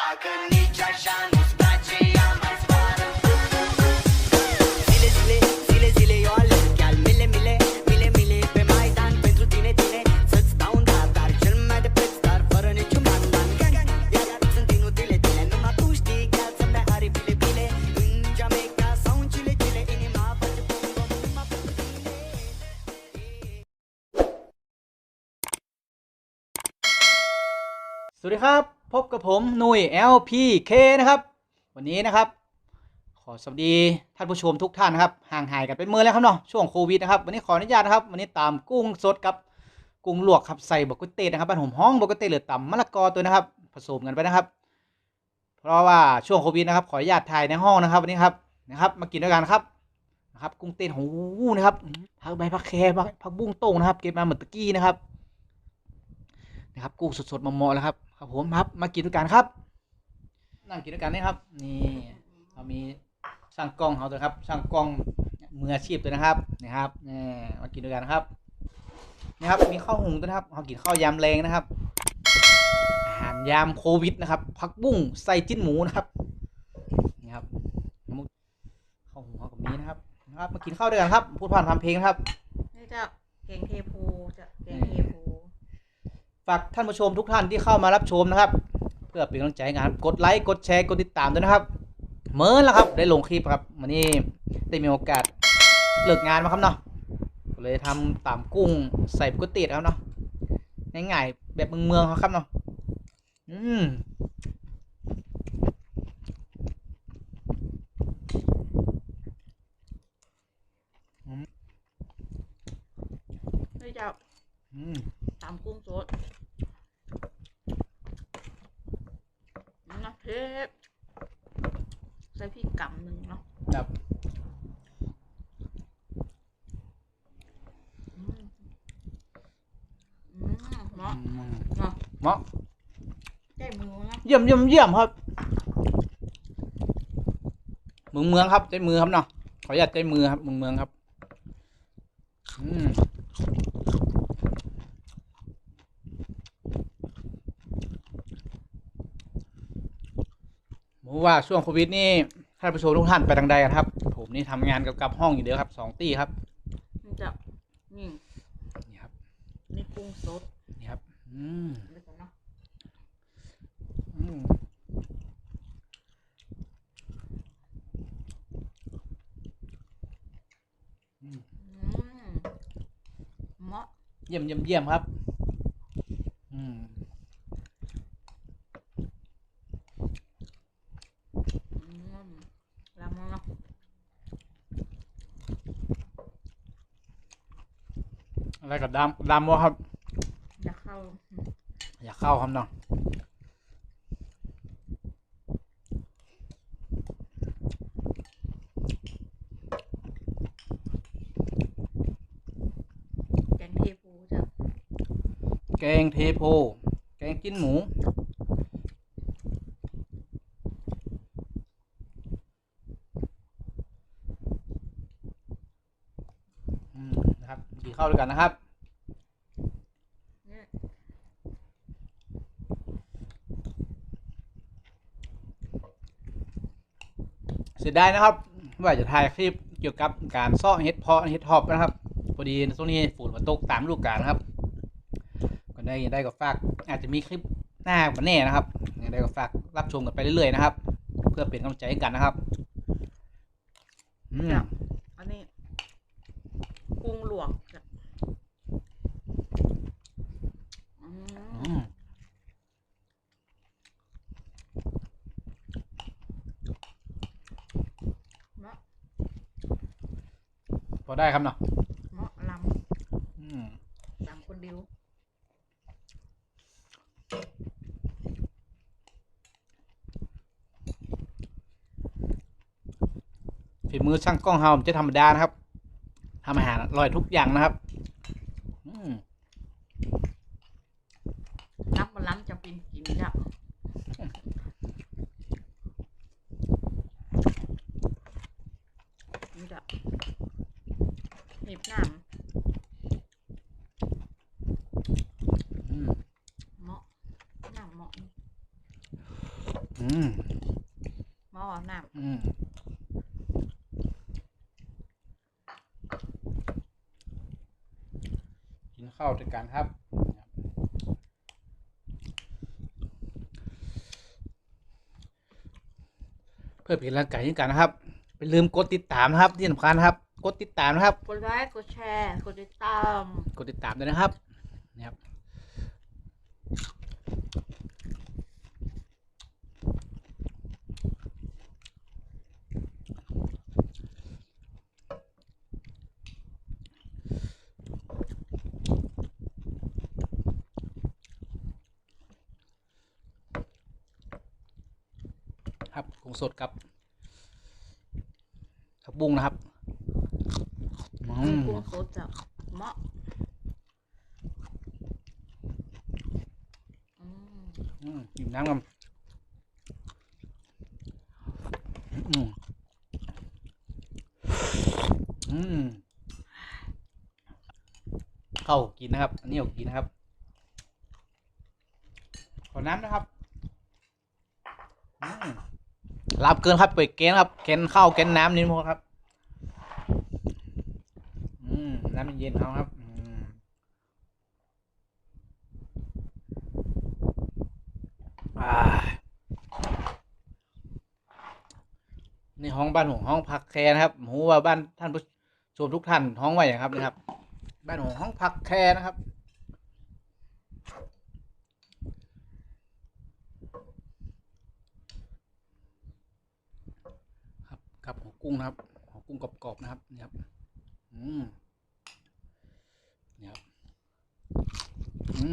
Dacă nici așa nu-ți place, ea mai zboară Zile, zile, zile, zile, eu alerg Chiar mile, mile, mile, mile Pe Maidan pentru tine, tine. Să-ți dau un dar, dar cel mai de preț Dar fără niciun mandan Gang, iar sunt inutile tine Numai tu știi gheața mea are bile, bile În Jamaica sau în Chile, Chile Inima face pum, pum, inima pentru tine Surihap! พบกับผมหนุ่ย LPK นะครับ วันนี้นะครับ ขอสวัสดีท่านผู้ชมทุกท่านนะครับ ห่างหายกันเป็นเมื่อแล้วครับเนาะช่วงโควิดนะครับ วันนี้ขออนุญาตนะครับ วันนี้ตามกุ้งสดกับกุ้งลวกครับใส่บกุเตนะครับบ้านผมห้องบกุเตหรือตำมะละกอตัวนะครับ ผสมกันไปนะครับ เพราะว่าช่วงโควิดนะครับขออนุญาตถ่ายในห้องนะครับวันนี้ครับนะครับ มากินด้วยกันครับนะครับ กุ้งเต้นหูนะครับผักใบผักแครผักบุ้งโต้งนะครับ เก็บมาเหมือนตะกี้นะครับนะครับ กุ้งสดๆมาเหมาะๆแล้วครับ ครับผมครับ มากินด้วยกันครับ นั่งกินด้วยกันนี่ครับ นี่เรามีช่างกล้องเขาตัวครับช่างกล้องมืออาชีพตัวนะครับนี่ครับนี่มากินด้วยกันครับนี่ครับมีข้าวหุงตัวนะครับเรากินข้าวยำแรงนะครับอาหารยามโควิดนะครับผักบุ้งใส่จิ้นหมูนะครับนี่ครับข้าวหุงเขากับมีนะครับนะครับ มากินข้าวด้วยกันครับ พูดผ่านทำเพลงครับนี่จะเก่งเทพูจะเก่งเทพู ฝากท่านผู้ชมทุกท่านที่เข้ามารับชมนะครับ เพื่อเป็นกำลังใจให้งานกดไลค์กดแชร์กดติดตามด้วยนะครับเหมื่อแล้วครับได้ลงคลิปครับวันนี้ได้มีโอกาสเลิกงานมาครับเนาะเลยทำตามกุ้งใส่ก๋วยเตี๋ยวครับเนาะง่ายๆแบบเมืองๆครับเนาะอืมนี่จะอืม ตำกุ้งสดนะเทปใส่พริกกำหนึ่งเนาะครับอืมอืมเนาะอืมเนาะเหมาะใช้มือนะเยี่ยมเยี่ยมเยี่ยมครับเมืองเมืองครับใจมือครับเนาะขออนุญาตใจมือครับเมืองเมืองครับ อืม ผม ว่าช่วงโควิดนี่ท่านผู้ชมทุกท่านไปทางใดกันครับ ผมนี่ทำงานเกี่ยวกับห้องอยู่เดียวครับสองตีครับนี่จะนี่นี่ครับนี่กุ้งสดนี่ครับ อืมเดี๋ยวก่อนเนาะอืมอืมเหมาะเยี่ยมเยี่ยมเยี่ยมครับ อืม อืมลำเนาะ อะไรกับดำดำวะครับจะเข้า อยากเข้าครับเนาะแกงเทพูจะแกงเทโพแกงจิ้นหมู อืมนะครับกินข้าวด้วยกันนะครับ เนี่ย เสียดายนะครับว่าจะถ่ายคลิปเกี่ยวกับการซ่อเฮ็ดเพาะเฮ็ดฮอบนะครับพอดีช่วงนี้ฝนมาตกตามลูกกาลนะครับก็ได้ได้ก็ฝากอาจจะมีคลิปหน้ามาแน่นะครับได้ก็ฝากรับชมกันไปเรื่อยๆนะครับ เพื่อเป็นกำลังใจให้กันนะครับ อืม จะอันนี้กุ้งลวกจะอืม อืม เนาะ พอได้ครับเนาะเนาะลอืมำลำคนเดียวฝีมือช่างกล้องเฮามันจะธรรมดานะครับทำอาหารอร่อยทุกอย่างนะครับ อืมนับมาล้ำจะเป็นกินจะนี่จะหนี บน้อืมำเหมาะน้ำเหมาะอืมหม้อน้อืมกินข้าวด้วยกันครับเพื่อเป็นร่างกายยิ่งกันนะครับไปลืมกดติดตามนะครับที่สำคัญครับ กดติดตามนะครับำกดไลค์กดแชร์กดติดตามกดติดตามด้วยนะครับนี่ครับครับกุ้งสดกับผักบุ้งนะครับอื มกุ้งสดจากเหมาะอืมอืมกินน้ำกันอืมอืมเข้ากินนะครับ อันนี้เอากินนะครับ ขอน้ำนะครับอืมลาบเกินครับเปิดเกนครับเกนข้าวเกนน้ำนี่มั้งครับ อืม น้ำเย็นๆเอาครับอืมอ่านี่ห้องบ้านของห้องพักแคร์นะครับหูว่าบ้านท่านผู้ชมทุกท่านห้องไว้อย่างครับนะครับ บ้านของห้องพักแคร์นะครับครับกับหัวกุ้งนะครับหัวกุ้งกรอบๆนะครับนี่ครับอืมนี่ครับ อื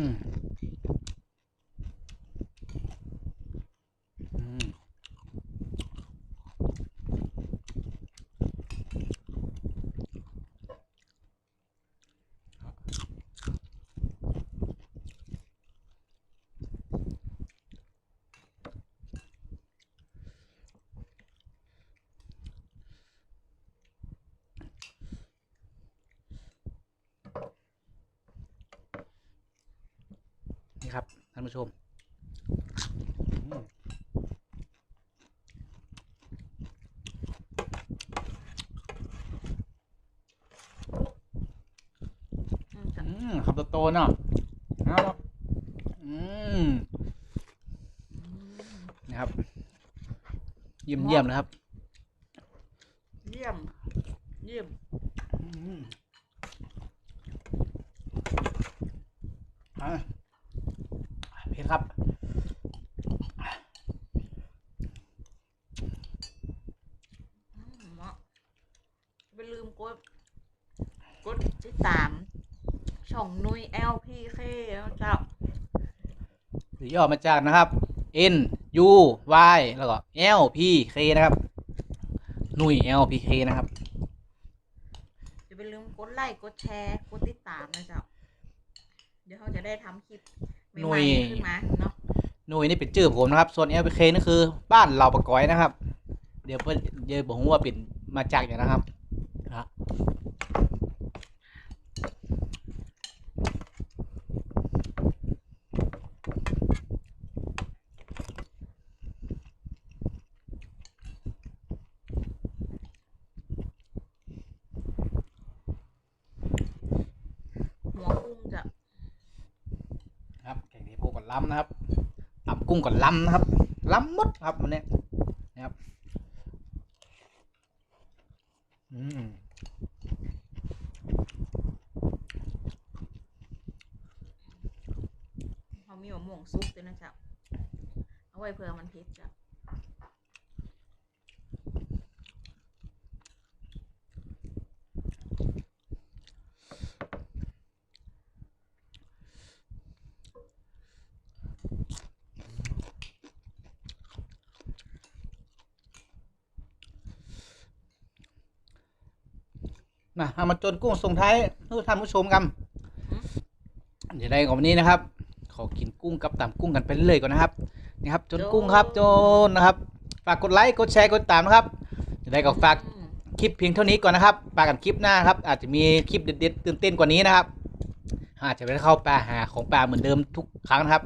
ครับท่านผู้ชมอืมอืมจ้ะอืมขับโตๆเนาะเอาครับอืมนะครับ เยี่ยมเยี่ยมนะครับ เยี่ยม เยี่ยม อืมอะเผ็ด ครับอืมเหมาะไปลืมกด กดติดตามช่องนุย LPK แล้วเจ้าหรือย่อมาจากนะครับ N U Y แล้วก็ L P K นะครับหนุ่ย L P K นะครับอย่าไปลืมกดไลค์กดแชร์ กดติดตามนะเจ้า เดี๋ยวเขาจะได้ทำคลิป หนุ่ใหม่ยๆขึ้นมาเนาะหนุ่ยนี่เป็นชื่อผมนะครับ ส่วน L P K นี่คือบ้านเราปะก้อยนะครับ เดี๋ยวเพื่อนเดี๋ยวบอกว่าเป็นมาจากอย่างนะครับครับ หัวกุ้งจะ ครับแกงเทโพก่อน ล้ำนะครับตำกุ้งก่อนล้ำนะครับล้ำมดครับวันนี้นะครับอืมเขามีมะม่วงซุปด้วยนะจ๊ะเอาไว้เผื่อมันเผ็ดจ้ะ มาเอามาจนกุ้งส่งท้ายเพื่อท่านผู้ชมกันเดี๋ยวได้ของวันนี้นะครับ ขอกินกุ้งกับตำกุ้งกันไปเรื่อยก่อนนะครับนี่ครับ จนกุ้งครับ จนนะครับ ฝากกดไลค์กดแชร์กดติดตามนะครับเดี๋ยวได้ก็ฝากคลิปเพียงเท่านี้ก่อนนะครับปากันคลิปหน้าครับ อาจจะมีคลิปเด็ดๆตื่นเต้นกว่านี้นะครับอาจจะไม่ได้เข้าป่าหาของป่าเหมือนเดิมทุกครั้งนะครับ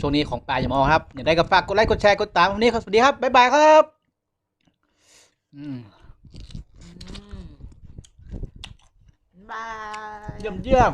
ช่วงนี้ของป่าอย่ามาเอาครับอย่างไรก็ฝากกดไลค์กดแชร์กดตามวันนี้ครับสวัสดีครับบ๊ายบายครับ อืม อืมบ